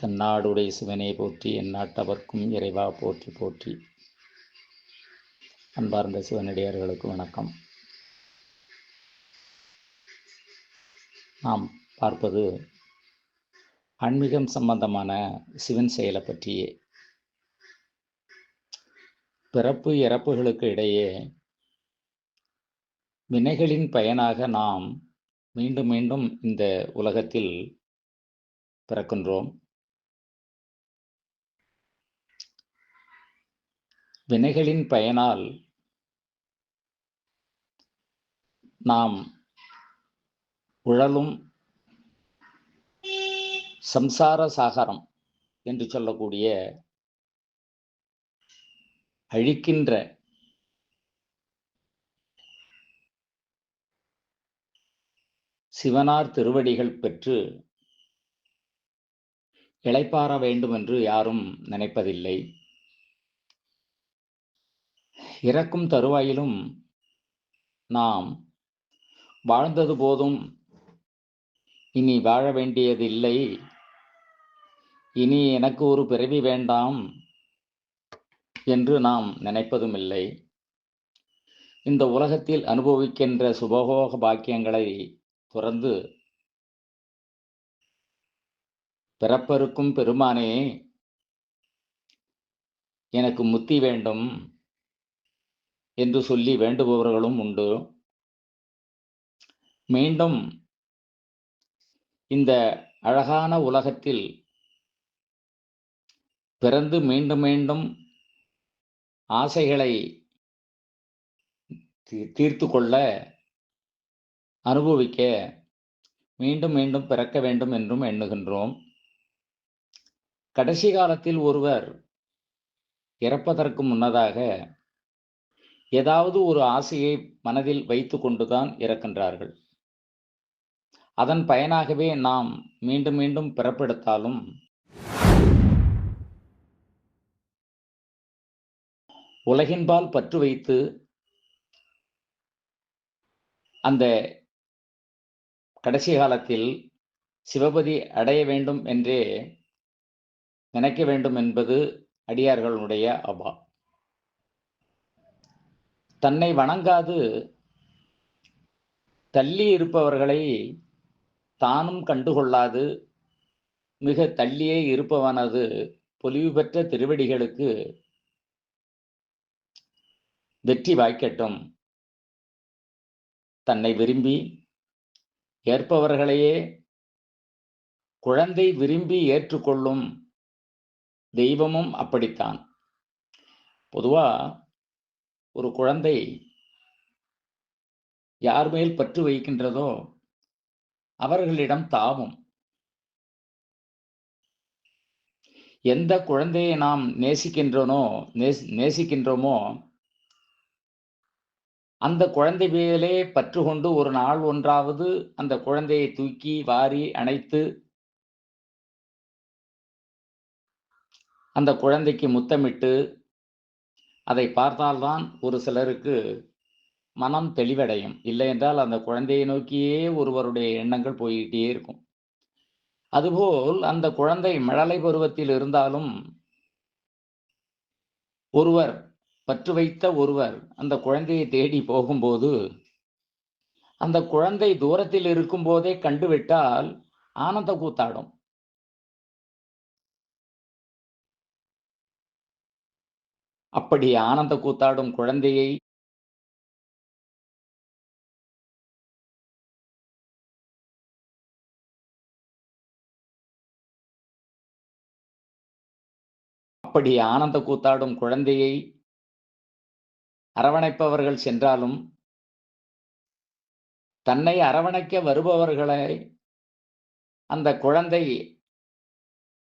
தன்னாடுடைய சிவனே போற்றி என் நாட்டவர்க்கும் இறைவா போற்றி போற்றி. அன்பார்ந்த சிவனடியார்களுக்கு வணக்கம். நாம் பார்ப்பது ஆன்மீகம் சம்பந்தமான சிவன் செயலை பற்றியே. பிறப்பு இறப்புகளுக்கு இடையே வினைகளின் பயனாக நாம் மீண்டும் மீண்டும் இந்த உலகத்தில் பிறக்கின்றோம். வினைகளின் பயனால் நாம் உழலும் சம்சார சாகரம் என்று சொல்லக்கூடிய அழிக்கின்ற சிவனார் திருவடிகள் பெற்று இளைப்பாற வேண்டும் என்று யாரும் நினைப்பதில்லை. இறக்கும் தருவாயிலும் நாம் வாழ்ந்தது போதும். இனி வாழ வேண்டியதில்லை. இனி எனக்கு ஒரு பிறவி வேண்டாம் என்று நாம் நினைப்பதும் இல்லை இந்த உலகத்தில் அனுபவிக்கின்ற சுபகோக பாக்கியங்களை துறந்து பிறப்பருக்கும் பெருமானே எனக்கு முத்தி வேண்டும். என்று சொல்லி வேண்டுபவர்களும் உண்டு. மீண்டும் இந்த அழகான உலகத்தில் பிறந்து மீண்டும் மீண்டும் ஆசைகளை தீர்த்து கொள்ள அனுபவிக்க மீண்டும் மீண்டும் பிறக்க வேண்டும் என்றும் எண்ணுகின்றோம். கடைசி காலத்தில் ஒருவர் இறப்பதற்கு முன்னதாக ஏதாவது ஒரு ஆசையை மனதில் வைத்து கொண்டுதான் இறக்கின்றார்கள். அதன் பயனாகவே நாம் மீண்டும் மீண்டும் பிறப்பெடுத்தாலும் உலகின்பால் பற்று வைத்து அந்த கடைசி காலத்தில் சிவபதி அடைய வேண்டும் என்றே நினைக்க வேண்டும் என்பது அடியார்களுடைய அபா. தன்னை வணங்காது. தள்ளி இருப்பவர்களை தானும் கண்டுகொள்ளாது. மிக தள்ளியே இருப்பவனது பொலிவு பெற்ற திருவடிகளுக்கு வெற்றி வாய்க்கட்டும். தன்னை விரும்பி ஏற்பவர்களையே குழந்தை விரும்பி ஏற்றுக்கொள்ளும் தெய்வமும் அப்படித்தான். பொதுவாக ஒரு குழந்தை யார் மேல் பற்று வைக்கின்றதோ அவர்களிடம் தாவும். எந்த குழந்தையை நாம் நேசிக்கின்றனோ நேசிக்கின்றோமோ அந்த குழந்தை மேலே பற்று கொண்டு ஒரு நாள் ஒன்றாவது அந்த குழந்தையை தூக்கி வாரி அணைத்து அந்த குழந்தைக்கு முத்தமிட்டு அதை பார்த்தால்தான் ஒரு சிலருக்கு மனம் தெளிவடையும். இல்லை என்றால் அந்த குழந்தையை நோக்கியே ஒருவருடைய எண்ணங்கள் போய்கிட்டே இருக்கும். அதுபோல் அந்த குழந்தை மழலை பருவத்தில் இருந்தாலும் ஒருவர் பற்று வைத்த ஒருவர் அந்த குழந்தையை தேடி போகும்போது அந்த குழந்தை தூரத்தில் இருக்கும்போதே கண்டுவிட்டால் ஆனந்த கூத்தாடும் அப்படி ஆனந்த கூத்தாடும் குழந்தையை அப்படி ஆனந்த கூத்தாடும் குழந்தையை அரவணைப்பவர்கள் சென்றாலும் தன்னை அரவணைக்க வருபவர்களை அந்த குழந்தை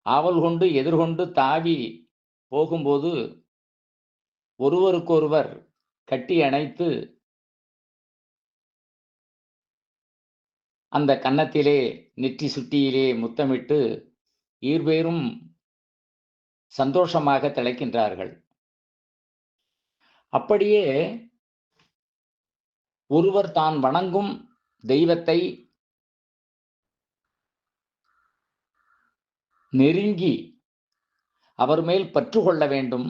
ஆவல் கொண்டு எதிர்கொண்டு தாவி போகும்போது ஒருவருக்கொருவர் கட்டி அணைத்து அந்த கன்னத்திலே நெற்றி சுட்டியிலே முத்தமிட்டு ஈர்பேரும் சந்தோஷமாக திளைக்கின்றார்கள். அப்படியே ஒருவர் தான் வணங்கும் தெய்வத்தை நெருங்கி அவர் மேல் பற்று கொள்ள வேண்டும்.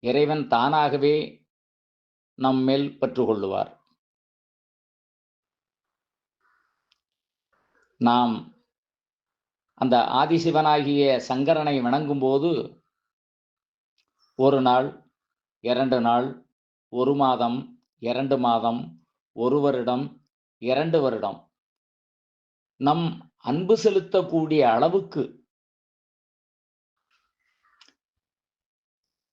இறைவன் தானாகவே நம் மேல் பற்றுக்கொள்ளுவார். நாம் அந்த ஆதிசிவனாகிய சங்கரனை வணங்கும்போது ஒரு நாள் இரண்டு நாள் ஒரு மாதம் இரண்டு மாதம் ஒரு வருடம் இரண்டு வருடம். நம் அன்பு செலுத்தக்கூடிய அளவுக்கு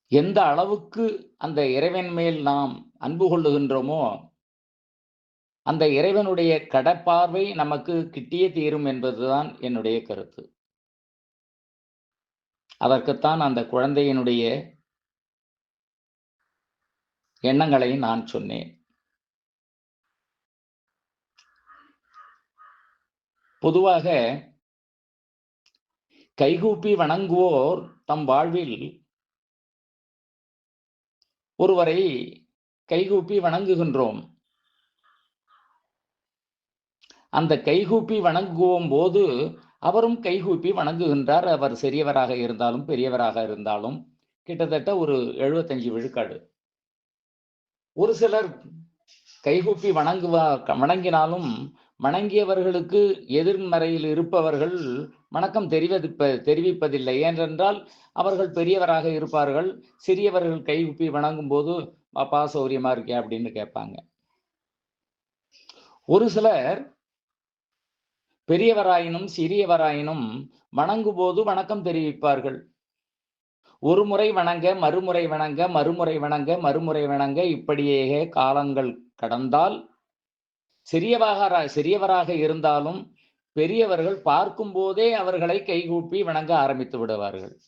எந்த அளவுக்கு அந்த இறைவன் மேல் நாம் அன்பு கொள்ளுகின்றோமோ அந்த இறைவனுடைய கடப்பார்வை நமக்கு கிட்டியே தீரும் என்பதுதான் என்னுடைய கருத்து. அதற்குத்தான் அந்த குழந்தையினுடைய எண்ணங்களை நான் சொன்னேன். பொதுவாக கைகூப்பி வணங்குவோர் தம் வாழ்வில் ஒருவரை கைகூப்பி வணங்குகின்றோம். அந்த கைகூப்பி வணங்குவோம் போது அவரும் கைகூப்பி வணங்குகின்றார். அவர் சிறியவராக இருந்தாலும் பெரியவராக இருந்தாலும் கிட்டத்தட்ட ஒரு எழுபத்தஞ்சு விழுக்காடு. ஒரு சிலர் கைகூப்பி வணங்குவா வணங்கினாலும் வணங்கியவர்களுக்கு எதிர்மறையில் இருப்பவர்கள் வணக்கம் தெரிவிப்ப தெரிவிப்பதில்லை. ஏனென்றால் அவர்கள் பெரியவராக இருப்பார்கள். சிறியவர்கள் கைகுப்பி வணங்கும் போது பாப்பா சௌரியமா இருக்கே? அப்படின்னு கேட்பாங்க. ஒரு சிலர் பெரியவராயினும் சிறியவராயினும் வணங்கும் போது வணக்கம் தெரிவிப்பார்கள். ஒரு முறை வணங்க மறுமுறை வணங்க மறுமுறை வணங்க மறுமுறை வணங்க இப்படியே காலங்கள் கடந்தால் சிறியவாக சிறியவராக இருந்தாலும் பெரியவர்கள் பார்க்கும் போதே அவர்களை கைகூப்பி வணங்க ஆரம்பித்து விடுவார்கள்.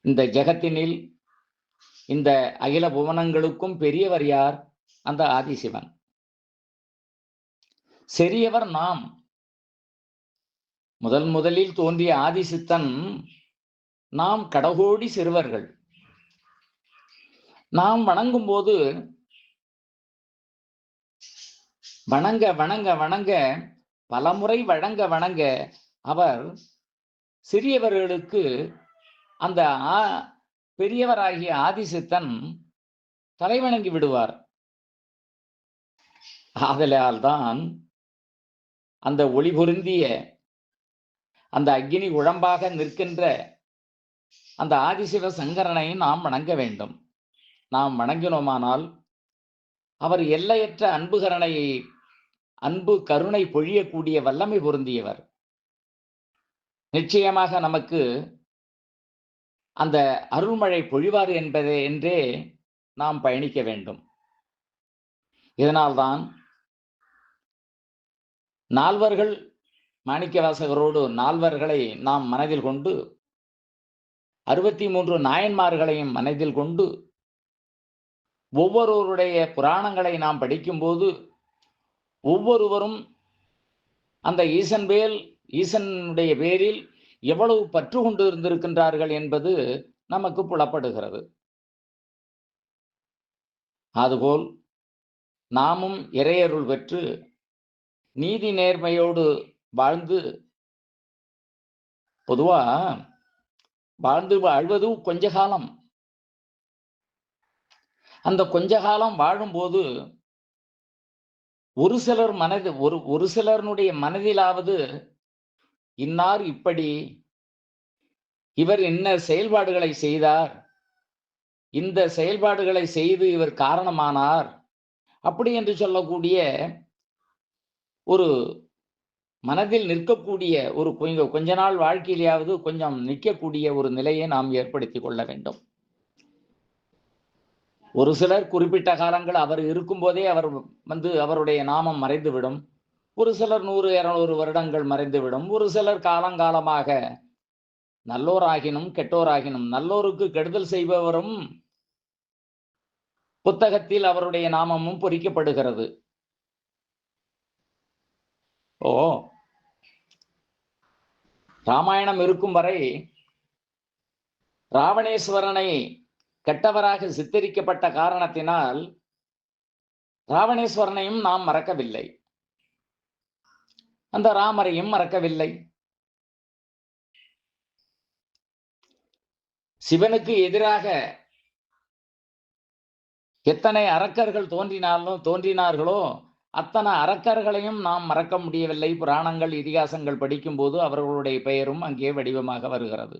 இந்த ஜெகத்தினில் இந்த அகில புவனங்களுக்கும் பெரியவர் யார்? அந்த ஆதிசிவன். சிறியவர் நாம். முதல் முதலில் தோன்றிய ஆதிசித்தன் நாம் கடகோடி சிறுவர்கள். நாம் வணங்கும் போது வணங்க வணங்க வணங்க பலமுறை வழங்க வணங்க. அவர் சிறியவர்களுக்கு அந்த ஆ பெரியவராகிய ஆதிசித்தன் தலைவணங்கி விடுவார். ஆதலால் தான் அந்த ஒளி பொருந்திய அந்த அக்னி உழம்பாக நிற்கின்ற அந்த ஆதிசிவ சங்கரனை நாம் வணங்க வேண்டும். நாம் வணங்கினோமானால் அவர் எல்லையற்ற அன்புகரணையை அன்பு கருணை பொழியக்கூடிய வல்லமை பொருந்தியவர். நிச்சயமாக நமக்கு அந்த அருள்மழை பொழிவார் என்பதே என்றே நாம் பயணிக்க வேண்டும். இதனால்தான் நால்வர்கள் மாணிக்கவாசகரோடு நால்வர்களை நாம் மனதில் கொண்டு அறுபத்தி மூன்று நாயன்மார்களையும் மனதில் கொண்டு ஒவ்வொருவருடைய புராணங்களை நாம் படிக்கும்போது ஒவ்வொருவரும் அந்த ஈசன் பேல் ஈசனுடைய பேரில் எவ்வளவு பற்று கொண்டு இருந்திருக்கின்றார்கள் என்பது நமக்கு புலப்படுகிறது. அதுபோல் நாமும் இறையருள் பெற்று நீதி நேர்மையோடு வாழ்ந்து பொதுவா வாழ்ந்து வாழ்வது கொஞ்ச காலம். அந்த கொஞ்ச காலம் வாழும்போது ஒரு சிலர் மனது ஒரு ஒரு சிலருடைய மனதிலாவது இன்னார் இப்படி இவர் என்ன செயல்பாடுகளை செய்தார்? இந்த செயல்பாடுகளை செய்து இவர் காரணமானார்? அப்படி என்று சொல்லக்கூடிய ஒரு மனதில் நிற்கக்கூடிய ஒரு கொஞ்சம் கொஞ்ச நாள் வாழ்க்கையிலேயாவது கொஞ்சம் நிற்கக்கூடிய ஒரு நிலையை நாம் ஏற்படுத்தி கொள்ள வேண்டும். ஒரு சிலர் குறிப்பிட்ட காலங்கள் அவர் இருக்கும்போதே அவர் வந்து அவருடைய நாமம் மறைந்துவிடும். ஒரு சிலர் நூறு இருநூறு வருடங்கள் மறைந்துவிடும். ஒரு சிலர் காலங்காலமாக நல்லோராகினும் கெட்டோராகினும் நல்லோருக்கு கெடுதல் செய்பவரும் புத்தகத்தில் அவருடைய நாமமும் பொறிக்கப்படுகிறது. ஓ! ராமாயணம் இருக்கும் வரை ராவணேஸ்வரனை கெட்டவராக சித்தரிக்கப்பட்ட காரணத்தினால் ராவணேஸ்வரனையும் நாம் மறக்கவில்லை. அந்த ராமரையும் மறக்கவில்லை. சிவனுக்கு எதிராக எத்தனை அரக்கர்கள் தோன்றினாலும் தோன்றினார்களோ அத்தனை அரக்கர்களையும் நாம் மறக்க முடியவில்லை. புராணங்கள் இதிகாசங்கள் படிக்கும்போது அவர்களுடைய பெயரும் அங்கே வடிவமாக வருகிறது.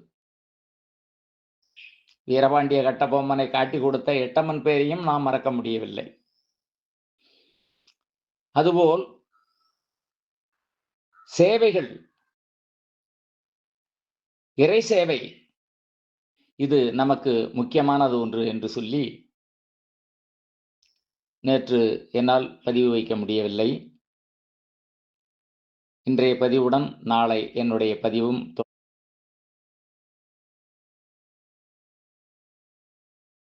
வீரபாண்டிய கட்டபொம்மனை காட்டி கொடுத்த எட்டம்மன் பெயரையும் நாம் மறக்க முடியவில்லை. அதுபோல் சேவைகள் இறை சேவை இது நமக்கு முக்கியமானது ஒன்று என்று சொல்லி நேற்று என்னால் பதிவு வைக்க முடியவில்லை. இன்றைய பதிவுடன் நாளை என்னுடைய பதிவும்